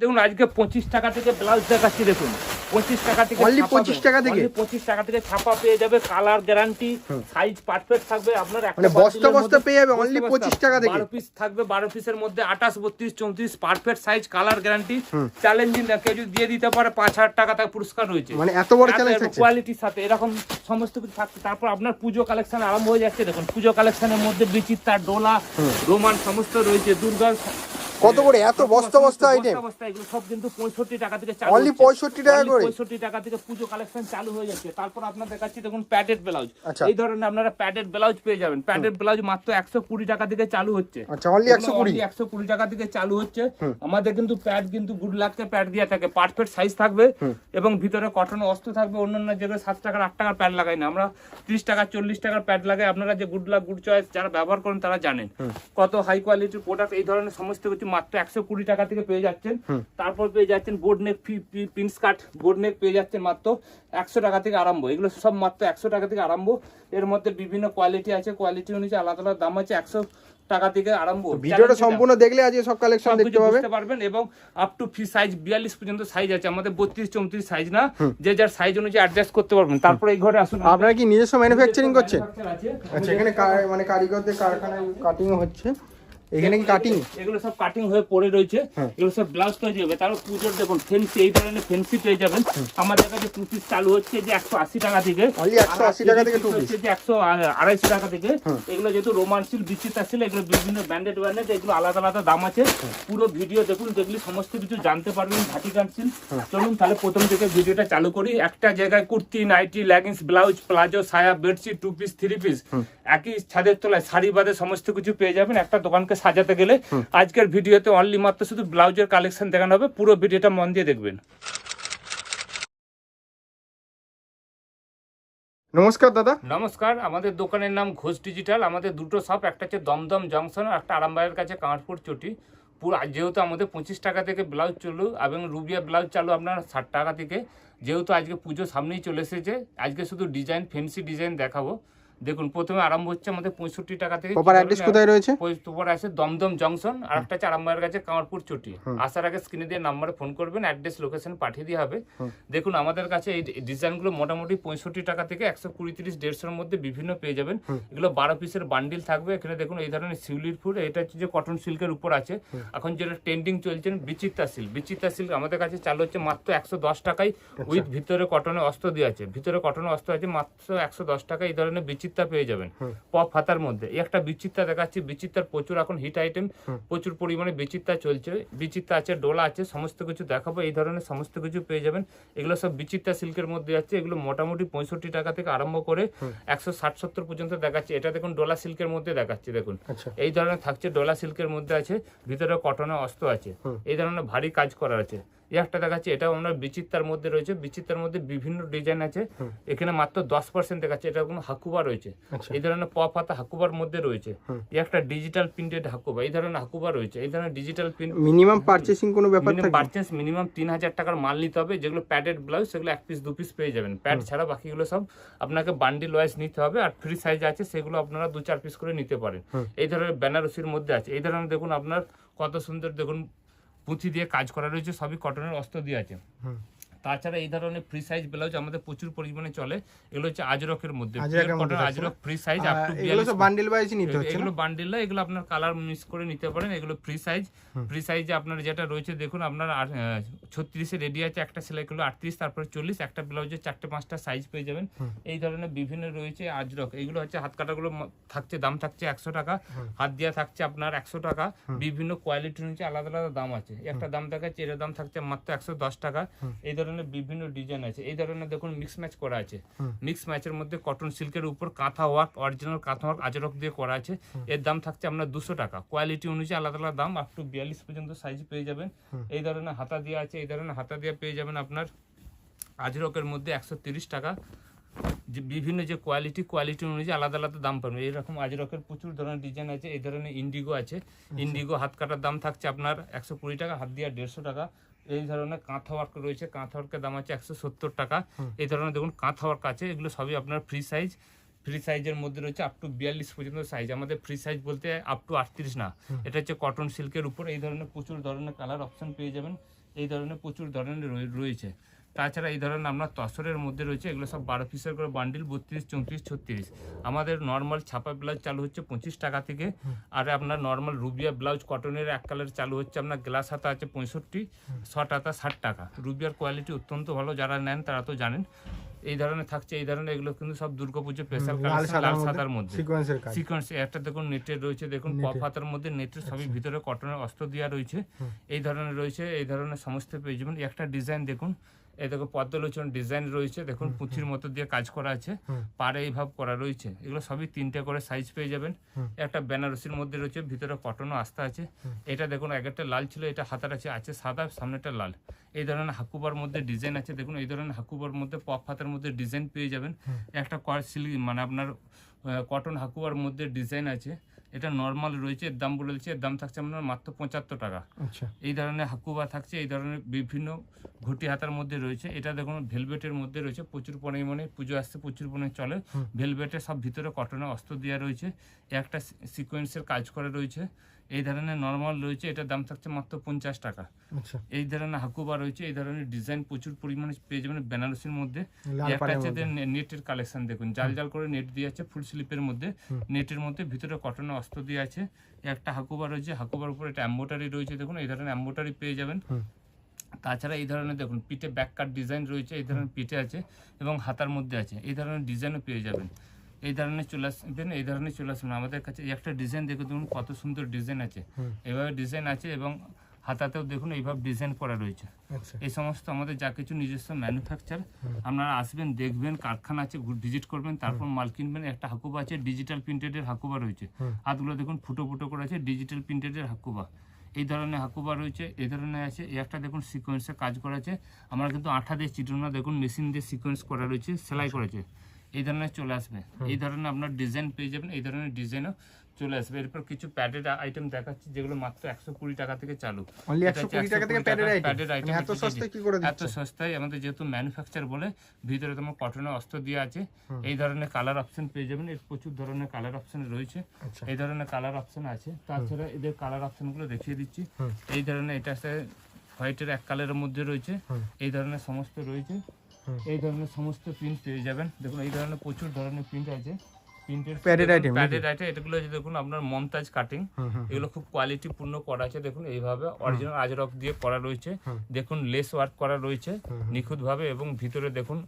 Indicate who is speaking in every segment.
Speaker 1: দেখুন আজকে পঁচিশ টাকা থেকে ব্লাউজ দেখাচ্ছি দেখুন। পঁচিশ টাকা থেকে
Speaker 2: 25 টাকা থেকে?
Speaker 1: পঁচিশ টাকা থেকে ছাপা পেয়ে যাবে কালার গ্যারান্টি সাইজ পারফেক্ট থাকবে আপনার একটা
Speaker 2: মানে বস্তা বস্তা পেয়ে যাবে
Speaker 1: বস্তা।
Speaker 2: 25 টাকা থেকে?
Speaker 1: বারো পিস থাকবে বারো পিসের মধ্যে আঠাশ বত্রিশ চৌত্রিশ perfect size colour guarantee challenging কেউ যদি দিয়ে দিতে পারে পাঁচ হাজার টাকা তার পুরস্কার রয়েছে।
Speaker 2: মানে এত বড় চ্যালেঞ্জ
Speaker 1: কোয়ালিটির সাথে এরকম সমস্ত কিছু থাকছে। তারপর আপনার পুজো কালেকশন আরম্ভ হয়ে যাচ্ছে দেখুন পুজো কালেকশনের মধ্যে বিচিত্রা ডোলা রোমান সমস্ত রয়েছে। দুর্গা
Speaker 2: কত করে? এত বস্তা বস্তা আইটেম
Speaker 1: বস্তা এগুলো সব কিন্তু পঁয়ষট্টি টাকা থেকে চালু
Speaker 2: Only 65 টাকা করে?
Speaker 1: 65 টাকা থেকে পুজো কালেকশন চালু হয়ে যাচ্ছে। তারপর আপনার দেখাচ্ছি দেখুন প্যাডেড ব্লাউজ
Speaker 2: আচ্ছা।
Speaker 1: এই ধরনের আপনারা প্যাডেড ব্লাউজ পেয়ে যাবেন। প্যাডেড ব্লাউজ মাত্র একশো কুড়ি টাকা থেকে চালু হচ্ছে।
Speaker 2: আচ্ছা অনলি একশো কুড়ি?
Speaker 1: একশো কুড়ি টাকা থেকে চালু হচ্ছে। আমাদের কিন্তু প্যাড কিন্তু গুড প্যাড দিয়ে থাকে। পারফেক্ট সাইজ থাকবে এবং ভিতরে কটন অস্ত্র থাকবে। অন্যান্য যেগুলো সাত টাকার আট টাকার প্যাড লাগাই না। আমরা ত্রিশ টাকা চল্লিশ টাকার প্যাড লাগাই। আপনারা যে গুড লাক গুড চয়েস যারা ব্যবহার করেন তারা জানেন। কত হাই কোয়ালিটির প্রোডাক্ট এই ধরনের সমস্ত কিছু মাত্র একশো কুড়ি টাকা থেকে পেয়ে যাচ্ছেন। তারপর পেয়ে যাচ্ছেন boat neck princess cut boat neck পেয়ে যাচ্ছেন মাত্র একশো টাকা থেকে আরম্ভ। এগুলো সব মাত্র একশো টাকা থেকে আরম্ভ। এর মধ্যে বিভিন্ন কোয়ালিটি আছে। কোয়ালিটি অনুযায়ী আলাদা আলাদা দাম আছে। একশো টাকা থেকে আরম্ভ।
Speaker 2: ভিডিওটা সম্পূর্ণ দেখলে সব কালেকশন দেখতে পাবে।
Speaker 1: পারবেন এবং আপ টু ফি সাইজ বিয়াল্লিশ পর্যন্ত সাইজ আছে। আমাদের বত্রিশ চৌত্রিশ সাইজ না। যে যার সাইজ অনুযায়ী অ্যাডজাস্ট করতে পারবেন। তারপরে এই ঘরে আসুন।
Speaker 2: আপনারা কি নিজস্ব ম্যানুফ্যাকচারিং করছেন? আচ্ছা এখানে মানে কারিগরদের কারখানায় কাটিং হচ্ছে। এখানে কি কাটিং
Speaker 1: এগুলো সব কাটিং হয়ে পড়ে রয়েছে। এগুলো সব ব্লাউজ তৈরি হবে তারপর পুজোর দেখুন ফেন্সি এই ধরনের ফেন্সি পেয়ে যাবেন। আমাদের কাছে টু পিস চালু হচ্ছে যে একশো আশি টাকা থেকে।
Speaker 2: Only 180 টাকা থেকে
Speaker 1: যে একশো আড়াইশো টাকা থেকে। এগুলো যেহেতু রোমান সিল বিচিত্রা সিল এগুলো বিভিন্ন ব্র্যান্ডেড ব্র্যান্ডেড এগুলো আলাদা আলাদা দাম আছে। পুরো ভিডিও দেখুন দেখলে সমস্ত কিছু জানতে পারবেন ভাটিকান সিল চলুন তাহলে প্রথম থেকে ভিডিওটা চালু করি। একটা জায়গায় kurti nightie leggings blouse palazzo সায়া bedsheet two piece three piece একই ছাদের তলায় শাড়ি বাদে সমস্ত কিছু পেয়ে যাবেন। একটা দোকানকে সাজাতে গেলে আজকের ভিডিওতে অনলি মাত্র শুধু ব্লাউজের কালেকশন দেখানো হবে পুরো ভিডিওটা মন দিয়ে দেখবেন।
Speaker 2: নমস্কার দাদা।
Speaker 1: নমস্কার আমাদের দোকানের নাম ঘোষ ডিজিটাল আমাদের দুটো শপ একটা হচ্ছে দমদম জংশন আর একটা আরামবাগের কাছে কামারপুর চটি। পুরো যেহেতু আমাদের পঁচিশ টাকা থেকে ব্লাউজ চালু এবং রুবিয়া ব্লাউজ চালু আপনার ষাট টাকা থেকে যেহেতু আজকে পুজো সামনেই চলে এসেছে আজকে শুধু ডিজাইন ফেন্সি ডিজাইন দেখাবো। দেখুন প্রথমে আরম্ভ হচ্ছে আমাদের পঁয়ষট্টি টাকা থেকে
Speaker 2: প্রপার অ্যাড্রেস কোথায় রয়েছে?
Speaker 1: তোমার আছে দমদম জংশন আর একটা হচ্ছে আরামবাগের কাছে কামারপুর চটি। আসার আগে স্ক্রিনে দিয়ে নাম্বারে ফোন করবেন অ্যাড্রেস লোকেশন পাঠিয়ে দেওয়া হবে। দেখুন আমাদের কাছে এই ডিজাইনগুলো মোটামুটি পঁয়ষট্টি টাকা থেকে একশো কুড়ি তিরিশ দেড়শোর মধ্যে বিভিন্ন পেয়ে যাবেন। এগুলো বারো পিসের বান্ডিল থাকবে। এখানে দেখুন এই ধরনের শিউলির ফুল এটা হচ্ছে যে কটন সিল্কের উপর আছে। এখন যেটা ট্রেন্ডিং চলছেন বিচিত্রা সিল্ক বিচিত্রা সিল্ক আমাদের কাছে চালু হচ্ছে মাত্র একশো দশ টাকায় উইথ ভিতরে কটনের অস্ত্র দিয়ে আছে। ভিতরে কটনের অস্ত্র আছে মাত্র একশো দশ টাকা এই ধরনের বিচিত্রা পেয়ে যাবেন। পপ হাতার মধ্যে। এই একটা বিচিত্রা দেখাচ্ছি। বিচিত্রার প্রচুর এখন হিট আইটেম প্রচুর পরিমাণে বিচিত্রা চলছে। বিচিত্রা আছে ডোলা আছে সমস্ত কিছু দেখাবো। এই ধরনের সমস্ত কিছু পেয়ে যাবেন। এগুলো সব বিচিত্রা সিল্কের মধ্যে আছে। এগুলো মোটামুটি পঁয়ষট্টি টাকা থেকে আরম্ভ করে একশো ষাট সত্তর পর্যন্ত দেখাচ্ছে। এটা দেখুন ডোলা সিল্কের মধ্যে দেখাচ্ছে দেখুন।
Speaker 2: আচ্ছা।
Speaker 1: এই ধরনের থাকছে ডোলা সিল্কের মধ্যে আছে। ভিতরে কটনের অস্ত্র আছে। এই ধরনের ভারী কাজ করা আছে। এই একটা দেখাচ্ছে এটাও আমরা বিচিত্রার মধ্যে রয়েছে। বিচিত্রার মধ্যে বিভিন্ন ডিজাইন আছে। এখানে মাত্র দশ পার্সেন্ট দেখাচ্ছে এটা কোনো হাকুবা রয়েছে।
Speaker 2: আচ্ছা।
Speaker 1: এই ধরনের পপ হাতা হাকুবার মধ্যে রয়েছে। এই একটা ডিজিটাল প্রিন্টেড হাকুবা এই ধরনের হাকুবা রয়েছে। এই ধরনের ডিজিটাল প্রিন্ট
Speaker 2: মিনিমাম পারচেসিং কোনো ব্যাপার থাকে
Speaker 1: পারচেস মিনিমাম তিন হাজার টাকার মাল নিতে হবে। যেগুলো প্যাডেড ব্লাউজ সেগুলো এক পিস দু পিস পেয়ে যাবেন। প্যাড ছাড়া বাকিগুলো সব আপনাকে বান্ডিল ওয়াইজ নিতে হবে। আর ফ্রি সাইজ আছে সেগুলো আপনারা দু চার পিস করে নিতে পারেন। এই ধরনের বেনারসির মধ্যে আছে। এই ধরনের দেখুন আপনার কত সুন্দর দেখুন পুঁথি দিয়ে কাজ করা রয়েছে সবই কটনের অস্ত্র দিয়ে আছে। তাছাড়া এই ধরনের ফ্রি সাইজ ব্লাউজ আমাদের প্রচুর পরিমাণে চলে। এগুলো হচ্ছে আজরকের মধ্যে। Ajrak free size up to
Speaker 2: এগুলো সব বান্ডেল ওয়াইজ নিতে হচ্ছে
Speaker 1: এগুলো বান্ডিল না এগুলো আপনার কালার মিক্স করে নিতে পারেন। এগুলো ফ্রি সাইজ ফ্রি সাইজে আপনার যেটা রয়েছে দেখুন আপনার ছত্রিশে রেডি আছে একটা সেলাই করলে আটত্রিশ তারপরে চল্লিশ একটা ব্লাউজে চারটে পাঁচটা সাইজ পেয়ে যাবেন। এই ধরনের বিভিন্ন রয়েছে আজরক। এগুলো হচ্ছে হাত কাটাগুলো থাকছে দাম থাকছে একশো টাকা। হাত দিয়া থাকছে আপনার একশো টাকা। বিভিন্ন কোয়ালিটি নিচে আলাদা আলাদা দাম আছে। একটা দাম দেখাচ্ছে এর দাম থাকছে মাত্র একশো দশ টাকা। এই ধরনের বিভিন্ন ডিজাইন আছে। এই ধরনের দেখুন মিক্স ম্যাচ করা আছে। মিক্স ম্যাচের মধ্যে কটন সিল্কের উপর kantha work original kantha work ajrak দিয়ে করা আছে। এর দাম থাকছে আপনার দুশো টাকা। কোয়ালিটি অনুযায়ী আলাদা আলাদা দাম আপ টু বিয়াল্লিশ পর্যন্ত সাইজ পেয়ে যাবেন। এই ধরনের হাতা দিয়ে আছে এই ধরনের হাতা দিয়ে পেয়ে যাবেন আপনার আজরকের মধ্যে একশো তিরিশ টাকা। যে বিভিন্ন যে কোয়ালিটি কোয়ালিটি অনুযায়ী আলাদা আলাদা দাম পাবেন। এইরকম আজরকের প্রচুর ধরনের ডিজাইন আছে এই ধরনের ইন্ডিগো আছে। ইন্ডিগো হাত কাটার দাম থাকছে আপনার একশো কুড়ি টাকা হাত দিয়ে দেড়শো টাকা। এই ধরনের কাঁথা ওয়ার্ক রয়েছে। কাঁথা ওয়ার্কের দাম আছে একশো সত্তর টাকা। এই ধরনের দেখুন কাঁথা ওয়ার্ক আছে এগুলো সবই আপনার ফ্রি সাইজ ফ্রি সাইজের মধ্যে রয়েছে আপ টু বিয়াল্লিশ পর্যন্ত সাইজ আমাদের ফ্রি সাইজ বলতে আপ টু আটত্রিশ না। এটা হচ্ছে কটন সিল্কের উপর। এই ধরনের প্রচুর ধরনের কালার অপশন পেয়ে যাবেন। এই ধরনের প্রচুর ধরনের রয়েছে। তাছাড়া এই ধরনের আপনার তসরের মধ্যে রয়েছে এগুলো সব বারো পিসের করে বান্ডিল বত্রিশ চৌত্রিশ ছত্রিশ। আমাদের নর্মাল ছাপা ব্লাউজ চালু হচ্ছে পঁচিশ টাকা থেকে। আর আপনার নর্মাল রুবিয়া ব্লাউজ কটনের এক কালার চালু হচ্ছে আপনার গ্লাস হাতা আছে পঁয়ষট্টি শর্ট হাতা ষাট টাকা। রুবিয়ার কোয়ালিটি অত্যন্ত ভালো যারা নেন তারা তো জানেন। এই ধরনের থাকছে এই ধরনের এগুলো কিন্তু সব দুর্গাপুজো স্পেশাল
Speaker 2: লাল সাদার মধ্যে
Speaker 1: সিকোয়েন্স একটা দেখুন নেটের রয়েছে দেখুন। পপ হাতার মধ্যে নেটের সবই ভিতরে কটনের অস্ত্র দেওয়া রয়েছে। এই ধরনের রয়েছে এই ধরনের সমস্ত পেয়ে যাবেন। একটা ডিজাইন দেখুন এই দেখো পদ্মলোচন ডিজাইন রয়েছে দেখুন পুঁথির মতো দিয়ে কাজ করা আছে। পাড়ে এইভাবে করা রয়েছে। এগুলো সবই তিনটে করে সাইজ পেয়ে যাবেন। একটা বেনারসির মধ্যে রয়েছে ভিতরে কটনও আস্তা আছে। এটা দেখুন এক একটা লাল ছিল এটা হাতার আছে আছে সাদা সামনেটা লাল। এই ধরনের হাকুবার মধ্যে ডিজাইন আছে দেখুন এই ধরনের হাকুবার মধ্যে পপ হাতের মধ্যে ডিজাইন পেয়ে যাবেন। একটা সিল্ক মানে আপনার কটন হাকুবার মধ্যে ডিজাইন আছে। এটা নর্মাল রয়েছে এর দাম বলে দিচ্ছি এর দাম থাকছে আপনার মাত্র পঁচাত্তর টাকা।
Speaker 2: আচ্ছা।
Speaker 1: এই ধরনের হাকুবা থাকছে এই ধরনের বিভিন্ন ঘটি হাতার মধ্যে রয়েছে। এটা দেখুন ভেলভেটের মধ্যে রয়েছে প্রচুর পরিমাণে পুজো আসছে প্রচুর পরিমাণে চলে। ভেলভেটে সব ভিতরে কটনে অস্ত্র দেওয়া রয়েছে। একটা সিকোয়েন্সের কাজ করা রয়েছে। এই ধরনের নর্মাল রয়েছে এটার দাম থাকছে মাত্র পঞ্চাশ টাকা।
Speaker 2: আচ্ছা।
Speaker 1: এই ধরনের হাকুবা রয়েছে এই ধরনের ডিজাইন প্রচুর পরিমাণে পেয়ে যাবেন বেনারসির মধ্যে। একটা নেটের কালেকশন দেখুন জাল জাল করে নেট দিয়ে আছে ফুল স্লিপের মধ্যে। নেটের মধ্যে ভিতরে কটনের অস্ত্র দিয়ে আছে একটা হাকুবা রয়েছে হাকুবার উপরে একটা অ্যাম্বোটারি রয়েছে দেখুন এই ধরনের অ্যাম্বোটারি পেয়ে যাবেন। তাছাড়া এই ধরনের দেখুন পিঠে ব্যাক কাট ডিজাইন রয়েছে এই ধরনের পিঠে আছে এবং হাতার মধ্যে আছে এই ধরনের ডিজাইনও পেয়ে যাবেন। এই ধরনের চলে আসবেন এই ধরনের চলে আসবেন আমাদের কাছে একটা ডিজাইন দেখে দেখুন কত সুন্দর ডিজাইন আছে। এভাবে ডিজাইন আছে এবং হাতাতেও দেখুন এইভাবে ডিজাইন করা রয়েছে।
Speaker 2: আচ্ছা।
Speaker 1: এই সমস্ত আমাদের যা কিছু নিজস্ব ম্যানুফ্যাকচার আপনারা আসবেন দেখবেন কারখানা আছে ভিজিট করবেন তারপর মাল কিনবেন একটা হাকুবা আছে ডিজিটাল প্রিন্টেডের হাকুবা রয়েছে। হাতগুলো দেখুন ফুটো ফুটো করে আছে ডিজিটাল প্রিন্টেডের হাকুবা। এই ধরনের হাকুবা রয়েছে এই ধরনের আছে একটা দেখুন সিকোয়েন্সে কাজ করা আছে। আমরা কিন্তু আঠা দিয়ে চিটুনা দেখুন মেশিন দিয়ে সিকোয়েন্স করা রয়েছে সেলাই করেছে এই ধরনের চলে আসবে। এই ধরনের আপনার ডিজাইন পেয়ে যাবেন এই ধরনের ডিজাইনও চলে আসবে। এরপর কিছু প্যাডেড আইটেম দেখাচ্ছি যেগুলো মাত্র একশো কুড়ি টাকা থেকে চালু।
Speaker 2: অনলি
Speaker 1: এটা
Speaker 2: একশো
Speaker 1: হচ্ছে
Speaker 2: কুড়ি টাকা থেকে
Speaker 1: 120
Speaker 2: প্যাডের
Speaker 1: টাকা
Speaker 2: আইটেম
Speaker 1: padded item
Speaker 2: মানে এত সস্তায়
Speaker 1: আমাদের যেহেতু ম্যানুফ্যাকচার বলে ভিতরে তোমার কটনের অস্ত্র দিয়ে আছে। এই ধরনের কালার অপশন পেয়ে যাবেন। এর প্রচুর ধরনের কালার অপশন রয়েছে।
Speaker 2: আচ্ছা।
Speaker 1: এই ধরনের কালার অপশন আছে। তাছাড়া এদের কালার অপশনগুলো দেখিয়ে দিচ্ছি। এই ধরনের এটা হোয়াইটের এক কালারের মধ্যে রয়েছে। এই ধরনের সমস্ত রয়েছে। এই ধরনের সমস্ত প্রিন্ট পেয়ে যাবেন। দেখুন এই ধরনের প্রচুর ধরনের প্রিন্ট আছে।
Speaker 2: ভাবে?
Speaker 1: প্যাডেড আইটেম এগুলো হচ্ছে দেখুন আপনার মমতাজ কাটিং এগুলো খুব কোয়ালিটিপূর্ণ করা আছে দেখুন এইভাবে। অরিজিনাল দিয়ে করা রয়েছে। দেখুন লেস ওয়ার্ক করা রয়েছে। নিখুঁতভাবে এবং ভিতরে দেখুন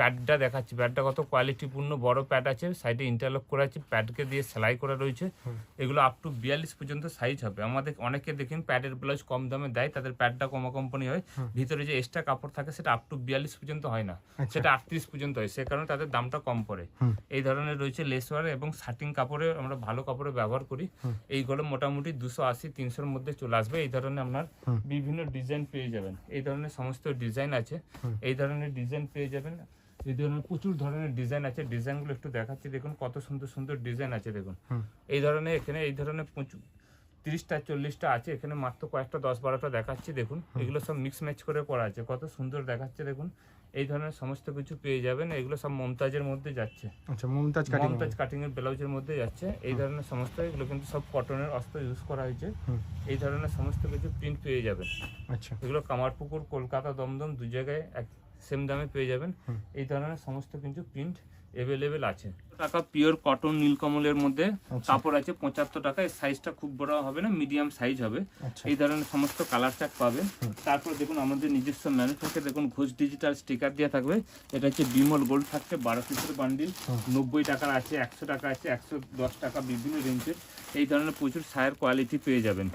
Speaker 1: প্যাডটা দেখাচ্ছি। প্যাডটা কত কোয়ালিটিপূর্ণ বড় প্যাড আছে সাইডে ইন্টারলক করা আছে প্যাডকে দিয়ে সেলাই করা রয়েছে। এগুলো আপ টু বিয়াল্লিশ পর্যন্ত সাইজ হবে। আমাদের অনেকে দেখেন প্যাডের ব্লাউজ কম দামে দেয় তাদের প্যাডটা কম কোম্পানি হয়। ভিতরে যে এক্সট্রা কাপড় থাকে সেটা আপ টু বিয়াল্লিশ পর্যন্ত হয় না।
Speaker 2: আচ্ছা।
Speaker 1: সেটা আটত্রিশ পর্যন্ত হয়। সে কারণে তাদের দামটা কম পড়ে। এই ধরনের রয়েছে লেসওয়ার এবং শার্টিং কাপড়ে আমরা ভালো কাপড়ে ব্যবহার করি। এইগুলো মোটামুটি দুশো আশি তিনশোর মধ্যে চলে আসবে। এই ধরনের আপনার বিভিন্ন ডিজাইন পেয়ে যাবেন। এই ধরনের সমস্ত ডিজাইন আছে। এই ধরনের ডিজাইন পেয়ে যাবেন। এই ধরনের প্রচুর ধরনের ডিজাইন আছে। ডিজাইনগুলো একটু দেখাচ্ছি। দেখুন কত সুন্দর সুন্দর ডিজাইন আছে দেখুন। এই ধরনের এখানে এই ধরনের প্রচুর তিরিশটা চল্লিশটা আছে। এখানে মাত্র কয়েকটা দশ বারোটা দেখাচ্ছি দেখুন। এগুলো সব মিক্স ম্যাচ করে করা আছে। কত সুন্দর দেখাচ্ছে দেখুন। এই ধরনের সমস্ত কিছু পেয়ে যাবেন। এগুলো সব মমতাজের মধ্যে যাচ্ছে।
Speaker 2: আচ্ছা মমতাজ কাটিং
Speaker 1: মমতাজ কাটিং এর ব্লাউজের মধ্যে যাচ্ছে। এই ধরনের সমস্ত এগুলো কিন্তু সব কটনের অস্ত্র ইউজ করা হয়েছে। এই ধরনের সমস্ত কিছু প্রিন্ট পেয়ে যাবেন।
Speaker 2: আচ্ছা।
Speaker 1: এগুলো কামারপুকুর কলকাতা দমদম দু জায়গায় এক সেম দামে পেয়ে যাবেন। এই ধরনের সমস্ত কিন্তু প্রিন্ট অ্যাভেলেবেল আছে। টাকা পিওর কটন নীলকমলের মধ্যে
Speaker 2: আচ্ছা।
Speaker 1: কাপড় আছে পঁচাত্তর টাকা এর সাইজটা খুব বড় হবে না মিডিয়াম সাইজ হবে।
Speaker 2: আচ্ছা।
Speaker 1: এই ধরনের সমস্ত কালার চার্ট পাবেন তারপর দেখুন আমাদের নিজস্ব ম্যানুফ্যাকচার দেখুন ঘোষ ডিজিটাল স্টিকার দেওয়া থাকবে। এটা হচ্ছে বিমল গোল্ড থাকছে বারো পিসের বান্ডিল নব্বই টাকার আছে একশো টাকা আছে একশো দশ টাকা বিভিন্ন রেঞ্জের এই ধরনের প্রচুর সায়ের কোয়ালিটি পেয়ে যাবেন।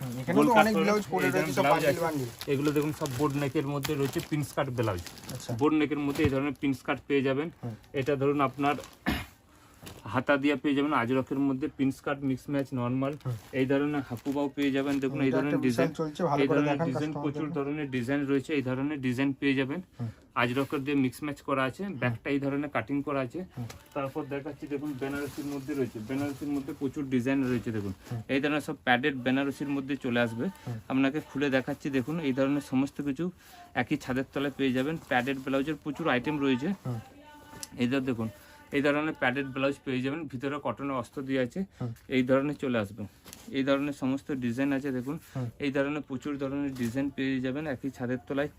Speaker 1: এগুলো দেখুন সব বোর্ড নেকের মধ্যে রয়েছে পিন্স কাট ব্লাউজ
Speaker 2: আচ্ছা।
Speaker 1: বোর্ড নেকের মধ্যে এই ধরনের পিন্স কাট পেয়ে যাবেন। এটা ধরুন আপনার হাতা দিয়ে পেয়ে যাবেন আজরকের মধ্যে princess cut mix match normal এই ধরনের হাকুবাও পেয়ে যাবেন দেখুন এই ধরনের ডিজাইন এই ধরনের ডিজাইন প্রচুর ধরনের ডিজাইন রয়েছে এই ধরনের ডিজাইন পেয়ে যাবেন। আজরকের দিয়ে মিক্স ম্যাচ করা আছে ব্যাকটা এই ধরনের কাটিং করা আছে। তারপর দেখাচ্ছি দেখুন বেনারসির মধ্যে রয়েছে বেনারসির মধ্যে প্রচুর ডিজাইন রয়েছে দেখুন। এই ধরনের সব প্যাডেড বেনারসির মধ্যে চলে আসবে। আপনাকে খুলে দেখাচ্ছি দেখুন এই ধরনের সমস্ত কিছু একই ছাদের তলায় পেয়ে যাবেন। প্যাডেড ব্লাউজের প্রচুর আইটেম রয়েছে। এই দেখুন এই ধরনের প্যাডেড ব্লাউজ পেয়ে যাবেন। ভিতরে কটনের অস্ত্র দিয়ে আছে। এই ধরনের চলে আসবে। এই ধরনের সমস্ত ডিজাইন আছে দেখুন। এই ধরনের প্রচুর ধরনের ডিজাইন পেয়ে যাবেন একই ছাদের তলায়।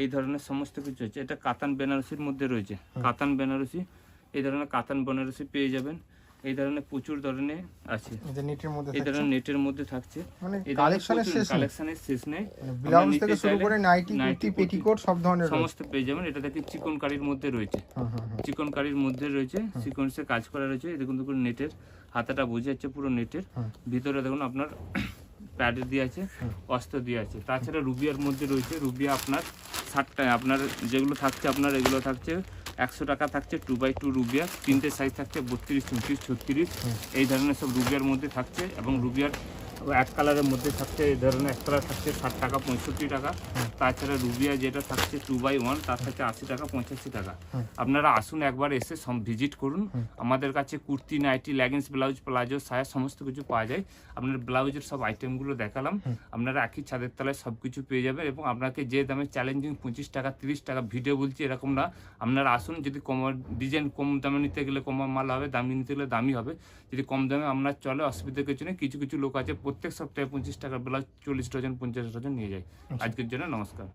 Speaker 1: এই ধরনের সমস্ত কিছু আছে। এটা কাতান বেনারসির মধ্যে রয়েছে। কাতান বেনারসি এই ধরনের কাতান বেনারসি পেয়ে যাবেন। এই ধরনের প্রচুর ধরনের আছে।
Speaker 2: এটা
Speaker 1: এই ধরনের নেটের মধ্যে থাকছে।
Speaker 2: মানে কালেকশনের শেষ নেই। মানে ব্লাউজ থেকে শুরু করে nightie
Speaker 1: nightie,
Speaker 2: kurti
Speaker 1: kurti,
Speaker 2: petticoat সব ধরনের
Speaker 1: সমস্ত পেয়ে যাবেন। এটা দেখি চিকন কারির মধ্যে রয়েছে।
Speaker 2: হুম, হুম, হুম।
Speaker 1: চিকন কারির মধ্যে রয়েছে। সিকোয়েন্সে কাজ করা রয়েছে। দেখুন দেখুন নেটের হাতাটা বোঝা যাচ্ছে পুরো নেটের। ভিতরে দেখুন আপনার প্যাড দিয়ে আছে অস্ত্র দিয়ে আছে। তাছাড়া রুবিয়ার মধ্যে রয়েছে। রুবিয়া আপনার ষাটটা আপনার যেগুলো থাকছে আপনার এগুলো থাকছে একশো টাকা থাকছে টু বাই টু রুবিয়ার তিনটে সাইজ থাকছে বত্রিশ চৌত্রিশ ছত্রিশ। এই ধরনের সব রুবিয়ার মধ্যে থাকছে এবং রুবিয়ার এক কালারের মধ্যে থাকছে এই ধরনের এক কালার থাকছে ষাট টাকা পঁয়ষট্টি টাকা। তাছাড়া রুবিয়া যেটা থাকছে টু বাই ওয়ান তার থাকছে আশি টাকা পঁচাশি টাকা। আপনারা আসুন একবার এসে সব ভিজিট করুন। আমাদের কাছে kurti nightie leggings blouse palazzo সায়া সমস্ত কিছু পাওয়া যায়। আপনার ব্লাউজের সব আইটেমগুলো দেখালাম। আপনারা একই ছাদের তলায় সব কিছু পেয়ে যাবেন এবং আপনাকে যে দামে চ্যালেঞ্জিং পঁচিশ টাকা তিরিশ টাকা ভিডিও বলছি এরকম না। আপনারা আসুন যদি কম ডিজাইন কম দামে নিতে গেলে কম মাল হবে দামি নিতে গেলে দামি হবে। যদি কম দামে আপনার চলে অসুবিধা কিছু নেই। কিছু কিছু লোক আছে প্রত্যেক সপ্তাহে পঁচিশ টাকা ব্লাউজ চল্লিশ ডজন পঞ্চাশ ডজন নিয়ে যায় আজকের জন্য নমস্কার।